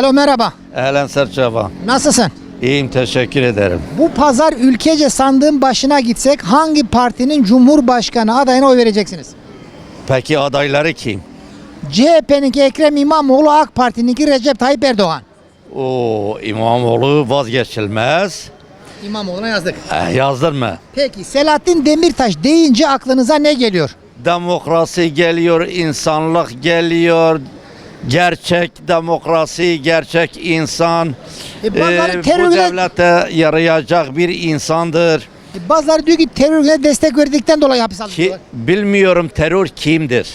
Alo merhaba. Ehlen Serçava. Nasılsın? İyiyim teşekkür ederim. Bu pazar ülkece sandığın başına gitsek hangi partinin cumhurbaşkanı adayına oy vereceksiniz? Peki adayları kim? CHP'ninki Ekrem İmamoğlu, AK Parti'ninki Recep Tayyip Erdoğan. O İmamoğlu vazgeçilmez. İmamoğlu'na yazdık. Eh, yazdın mı? Peki Selahattin Demirtaş deyince aklınıza ne geliyor? Demokrasi geliyor, insanlık geliyor. Gerçek demokrasi, gerçek insan. E, Eh, bu devlete yarayacak bir insandır. E, Bazıları diyor ki terörle destek verdikten dolayı hapis aldı. Ki bilmiyorum terör kimdir?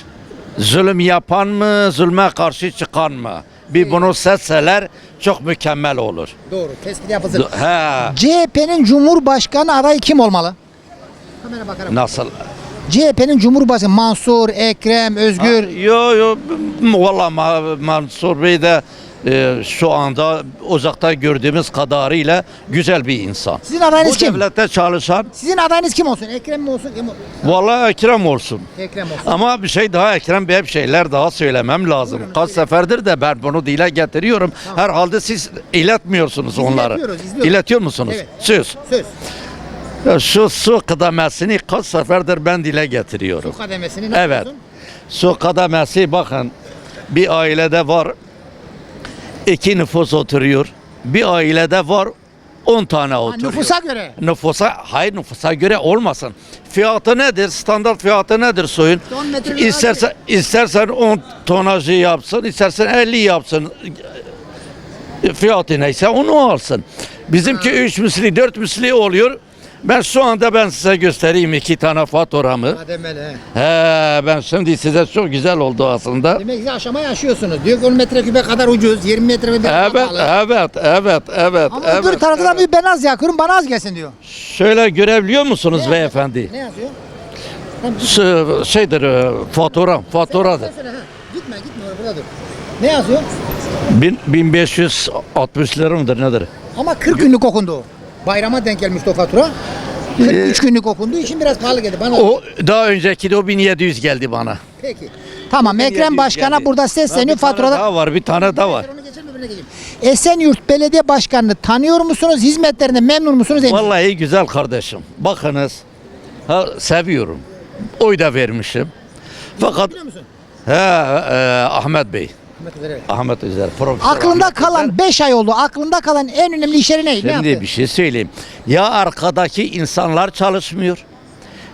Zulüm yapan mı, zulme karşı çıkan mı? Bir bunu seçseler çok mükemmel olur. Doğru tespit yapılsın. He. CHP'nin cumhurbaşkanı adayı kim olmalı? Kamera bakarak. Nasıl? CHP'nin cumhurbaşkanı Mansur, Ekrem, Özgür. Yo yo valla Ma- Mansur Bey de e, şu anda uzakta gördüğümüz kadarıyla güzel bir insan. Sizin adayınız Bu kim? devlette çalışan Sizin adayınız kim olsun? Ekrem mi olsun? Kim olsun? valla Ekrem olsun. Ekrem olsun. Ama bir şey daha Ekrem Bey bir şeyler daha söylemem lazım. Kaç seferdir de ben bunu dile getiriyorum. Herhalde siz iletmiyorsunuz onları. iletiyoruz, izliyoruz. İletiyor musunuz? Evet. Söz. Söz. Ya Şu su kıdemesini kaç seferdir ben dile getiriyorum. Bu kademesini nasıl Evet. Su kademesi bakın bir ailede var iki nüfus oturuyor. Bir ailede var 10 tane Ha, oturuyor. nüfusa göre. Nüfusa, hayır nüfusa göre olmasın. Fiyatı nedir? Standart fiyatı nedir suyun? On metre lira İstersen, istersen 10 tonajı yapsın, istersen 50 yapsın. Fiyatı neyse onu alsın. Bizimki 3 misli, 4 misli oluyor. Ben şu anda ben size göstereyim iki tane faturamı. Kademeli. he. He ben şimdi size çok güzel oldu aslında. Demek ki aşamayı aşıyorsunuz. Diyor ki 10 metreküpe kadar ucuz, 20 metreküpe kadar Evet, pahalı. evet, evet, evet, Ama evet. öbür tarafta da evet. bir ben az yakıyorum, bana az gelsin diyor. Şöyle görebiliyor musunuz Ne beyefendi? Ne yazıyor? Şu şeydir, e, fatura, faturadır. Sen söyle, ha. Gitme, gitme burada dur. Ne yazıyor? Bin, 1560 lira mıdır nedir? Ama 40 günlük okundu o. Bayrama denk gelmişti o fatura. 43 günlük okunduğu için biraz pahalı geldi bana. O daha önceki de o 1700 geldi bana. Peki. Tamam Ekrem 1700 Başkan'a geldi. burada sesleniyor bir tane faturada. daha var, bir tane daha var. Onu geçelim, öbürüne geçelim. Esenyurt Belediye Başkanı'nı tanıyor musunuz? Hizmetlerinden memnun musunuz? misiniz? Vallahi güzel kardeşim. Bakınız, ha, seviyorum. Oy da vermişim. Fakat he, e, Ahmet Bey, Ahmet Özer, evet. Ahmet Özer, Profesör Aklında Ahmet kalan 5 ay oldu. Aklında kalan en önemli işleri ne? ne Şimdi yaptı? bir şey söyleyeyim. Ya arkadaki insanlar çalışmıyor.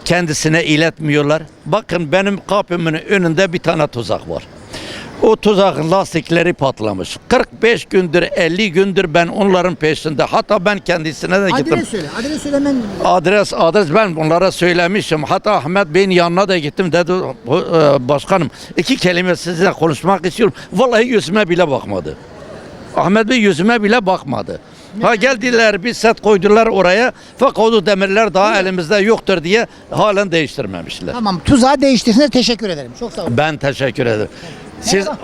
Kendisine iletmiyorlar. Bakın benim kapımın önünde bir tane tuzak var. O tuzakın lastikleri patlamış. 45 gündür 50 gündür ben onların peşinde. Hatta ben kendisine de gittim. Adres söyle. Adres söyle hemen. Adres adres ben bunlara söylemişim. Hatta Ahmet Bey'in yanına da gittim dedi "Bu, e, başkanım iki kelime sizinle konuşmak istiyorum. Vallahi yüzüme bile bakmadı. Ahmet Bey yüzüme bile bakmadı. Ha geldiler bir set koydular oraya fakat o demirler daha elimizde yoktur diye halen değiştirmemişler. Tamam tuzağı değiştirsine teşekkür ederim. Çok sağ olun. Ben teşekkür ederim. Siz Merhaba.